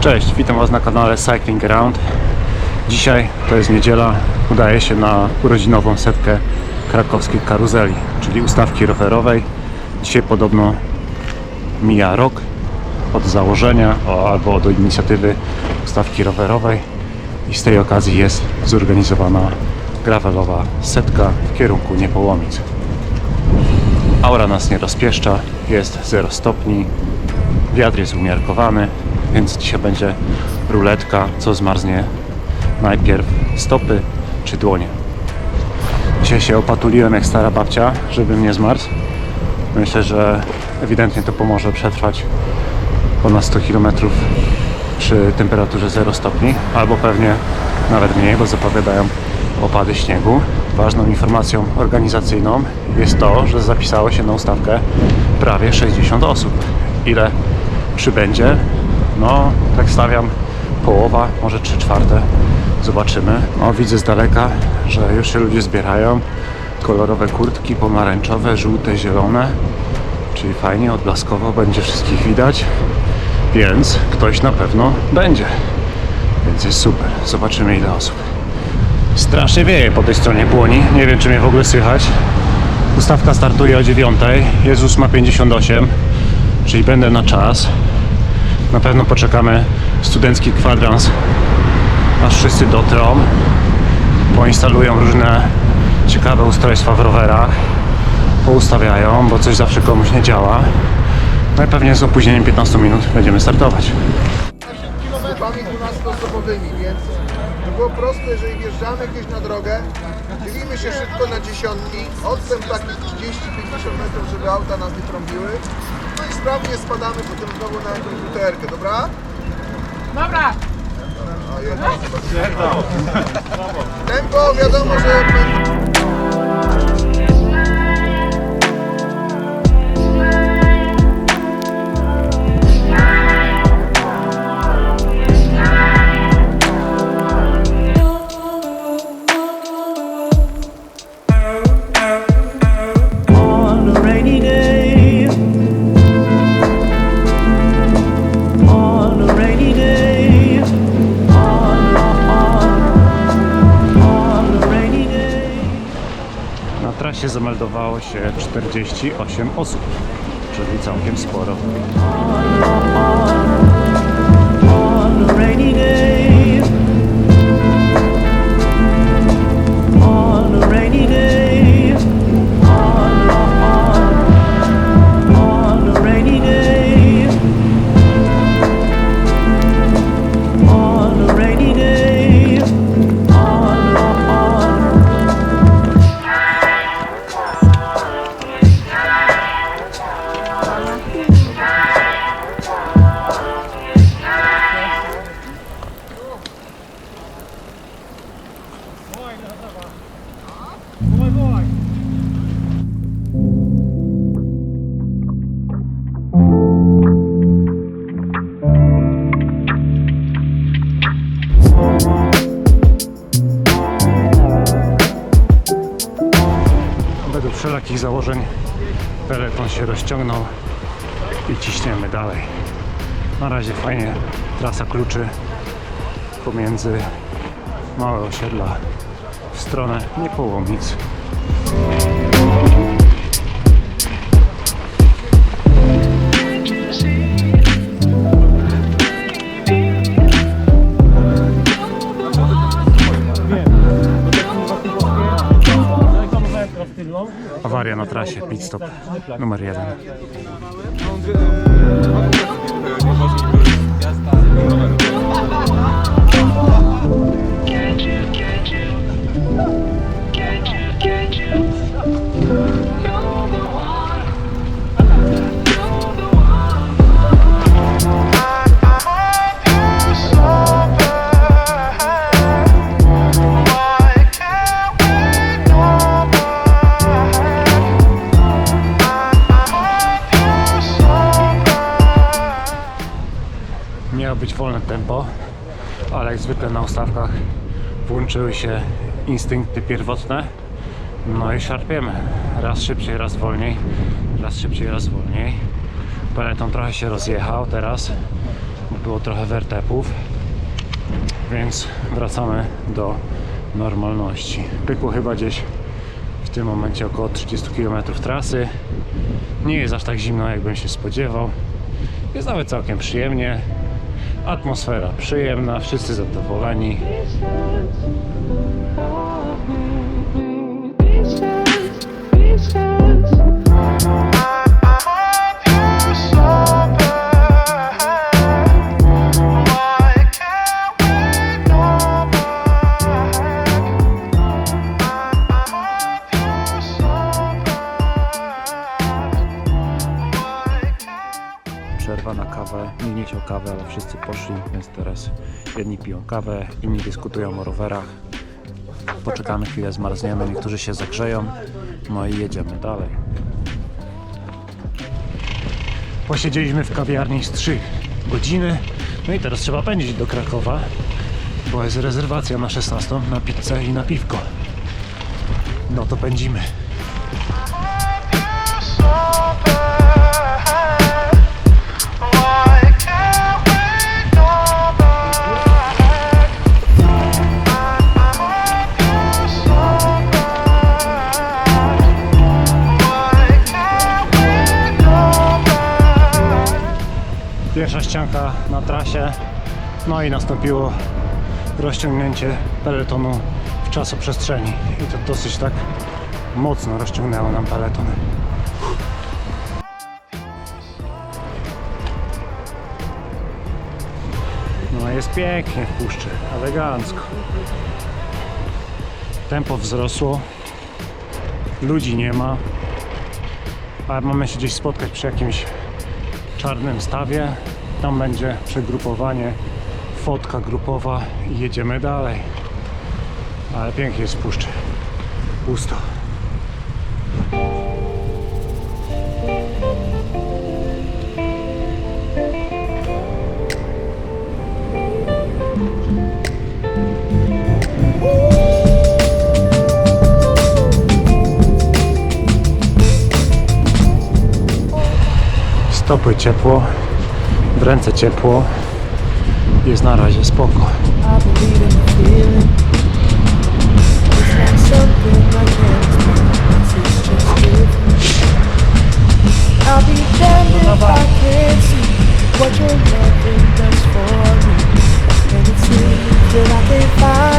Cześć, witam Was na kanale Cycling Around. Dzisiaj to jest niedziela, udaję się na urodzinową setkę krakowskiej karuzeli, czyli ustawki rowerowej. Dzisiaj podobno mija rok od założenia albo od inicjatywy ustawki rowerowej i z tej okazji jest zorganizowana gravelowa setka w kierunku Niepołomic. Aura nas nie rozpieszcza, jest 0 stopni, wiatr jest umiarkowany, więc dzisiaj będzie ruletka, co zmarznie najpierw stopy czy dłonie. Dzisiaj się opatuliłem jak stara babcia, żebym nie zmarzł. Myślę, że ewidentnie to pomoże przetrwać ponad 100 km przy temperaturze 0 stopni, albo pewnie nawet mniej, bo zapowiadają opady śniegu. Ważną informacją organizacyjną jest to, że zapisało się na ustawkę prawie 60 osób. Ile przybędzie? No, tak stawiam połowa, może 3 czwarte. Zobaczymy. No, widzę z daleka, że już się ludzie zbierają. Kolorowe kurtki, pomarańczowe, żółte, zielone. Czyli fajnie, odblaskowo będzie wszystkich widać. Więc ktoś na pewno będzie. Więc jest super. Zobaczymy ile osób. Strasznie wieje po tej stronie płoni. Nie wiem czy mnie w ogóle słychać. Ustawka startuje o 9. Jest 8.58, czyli będę na czas. Na pewno poczekamy studencki kwadrans, aż wszyscy dotrą. Poinstalują różne ciekawe ustrojstwa w rowerach. Poustawiają, bo coś zawsze komuś nie działa. No i pewnie z opóźnieniem 15 minut będziemy startować. grupami 12-osobowymi, więc było proste, jeżeli wjeżdżamy gdzieś na drogę, dzielimy się szybko na dziesiątki, odstęp taki 30-50 metrów, żeby auta nas nie trąbiły, no i sprawnie spadamy potem znowu na jakąś buterkę, dobra? Dobra, A jednak. Tempo wiadomo, że Trasie zameldowało się 48 osób, czyli całkiem sporo. On a rainy day. Wszelakich założeń peleton się rozciągnął i ciśniemy dalej. Na razie fajnie trasa kluczy pomiędzy małe osiedla w stronę Niepołomic. Awaria na trasie, pit stop numer jeden. Zwykle na ustawkach włączyły się instynkty pierwotne. No i szarpiemy. Raz szybciej, raz wolniej. Raz szybciej, raz wolniej. Peleton trochę się rozjechał teraz, było trochę wertepów, więc wracamy do normalności. Pykło chyba gdzieś w tym momencie około 30 km trasy. Nie jest aż tak zimno, jakbym się spodziewał. Jest nawet całkiem przyjemnie. Atmosfera przyjemna, wszyscy zadowoleni. Jedni piją kawę, inni dyskutują o rowerach. Poczekamy chwilę, zmarzniemy, niektórzy się zagrzeją, no i jedziemy dalej. Posiedzieliśmy w kawiarni z 3 godziny, no i teraz trzeba pędzić do Krakowa, bo jest rezerwacja na 16 na pizzę i na piwko. No to pędzimy. Na trasie, no i nastąpiło rozciągnięcie peletonu w czasoprzestrzeni i to dosyć tak mocno rozciągnęło nam peleton. No jest pięknie w puszczy, elegancko. Tempo wzrosło, ludzi nie ma, a mamy się gdzieś spotkać przy jakimś czarnym stawie. Tam będzie przegrupowanie, fotka grupowa i jedziemy dalej. Ale pięknie jest w puszczy. Pusto. Stopy ciepło, w ręce ciepło. Jest na razie spoko. What your loving does for me. And that I can't find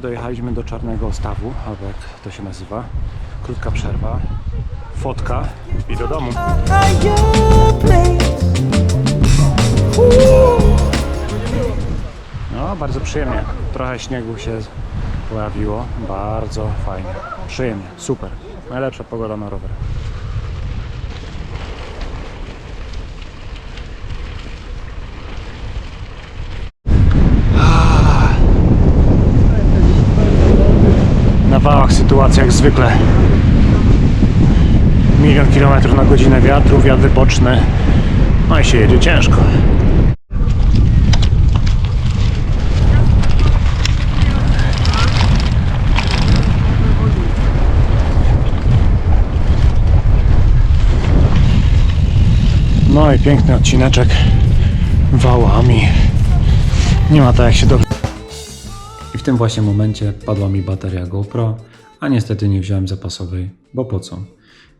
dojechaliśmy do Czarnego Stawu, albo jak to się nazywa. Krótka przerwa, fotka i do domu. No, bardzo przyjemnie. Trochę śniegu się pojawiło. Bardzo fajnie. Przyjemnie, super. Najlepsza pogoda na rower. Na wałach sytuacja jak zwykle. Milion kilometrów na godzinę wiatru, wiatr boczny. No i się jedzie ciężko. No i piękny odcineczek wałami. Nie ma tak jak się dobrze. I w tym właśnie momencie padła mi bateria GoPro, a niestety nie wziąłem zapasowej, bo po co?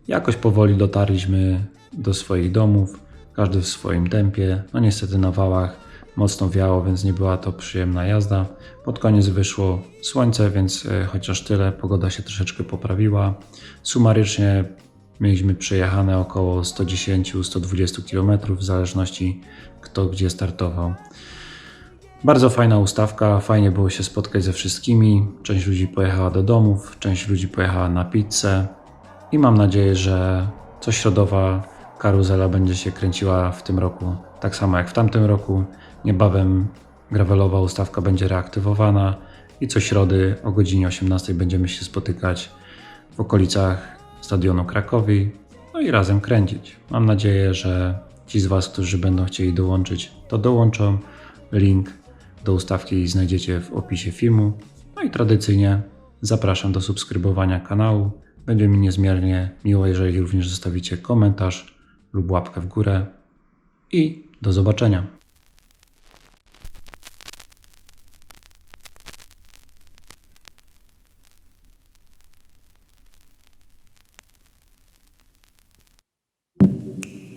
Jakoś powoli dotarliśmy do swoich domów, każdy w swoim tempie. No niestety na wałach mocno wiało, więc nie była to przyjemna jazda. Pod koniec wyszło słońce, więc e, chociaż tyle, pogoda się troszeczkę poprawiła. Sumarycznie mieliśmy przejechane około 110-120 km, w zależności kto gdzie startował. Bardzo fajna ustawka, fajnie było się spotkać ze wszystkimi. Część ludzi pojechała do domów, część ludzi pojechała na pizzę i mam nadzieję, że co środowa karuzela będzie się kręciła w tym roku tak samo jak w tamtym roku. Niebawem gravelowa ustawka będzie reaktywowana i co środy o godzinie 18 będziemy się spotykać w okolicach stadionu Krakowi no i razem kręcić. Mam nadzieję, że ci z Was, którzy będą chcieli dołączyć, to dołączą. Link do ustawki znajdziecie w opisie filmu. No i tradycyjnie zapraszam do subskrybowania kanału. Będzie mi niezmiernie miło, jeżeli również zostawicie komentarz lub łapkę w górę. I do zobaczenia.